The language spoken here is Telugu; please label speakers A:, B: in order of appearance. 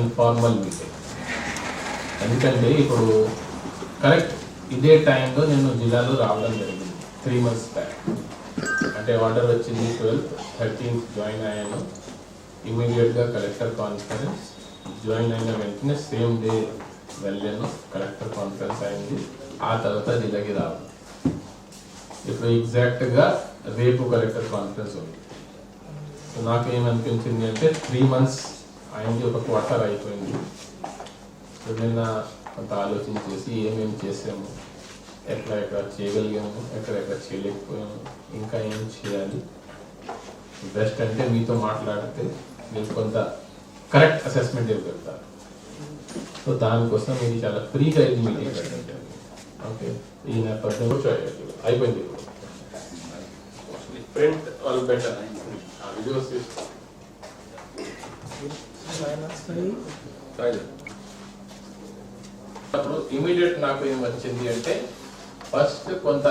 A: ఇన్ఫార్మల్ మీటింగ్ ఎందుకంటే ఇప్పుడు కరెక్ట్ ఇదే టైంలో నేను జిల్లాలో రావడం జరిగింది. త్రీ మంత్స్ బ్యాక్ అంటే ఆర్డర్ వచ్చింది ట్వెల్త్ థర్టీన్త్ జాయిన్ అయ్యాను. ఇమీడియట్గా కలెక్టర్ కాన్ఫరెన్స్ జాయిన్ అయిన వెంటనే సేమ్ డే వెళ్ళాను. కలెక్టర్ కాన్ఫరెన్స్ అయింది. ఆ తర్వాత జిల్లాకి రావాలి ఇప్పుడు ఎగ్జాక్ట్గా రేపు కలెక్టర్ కాన్ఫరెన్స్ ఉంది. సో నాకు ఏమనిపించింది అంటే త్రీ మంత్స్ అయింది ఒక క్వార్టర్ అయిపోయింది. సో నిన్న కొంత ఆలోచన చేసి ఏమేమి చేసాము ఎట్లా ఎక్కడ చేయగలిగాము ఎక్కడ ఎక్కడ చేయలేకపోయాము ఇంకా ఏం చేయాలి? బెస్ట్ అంటే మీతో మాట్లాడితే మీరు కొంత కరెక్ట్ అసెస్మెంట్ ఇవ్వగలుగుతారు. సో దానికోసం ఇది చాలా ఫ్రీగా ఇది మీటింగ్ పెట్టండి ఓకే? ఈ నేపథ్యంలో. అయిపోయింది. ప్రింట్ ఆల్ బెటర్ వీడియోస్ అప్పుడు ఇమీడియట్ నాకు ఏం వచ్చింది అంటే ఫస్ట్ కొంత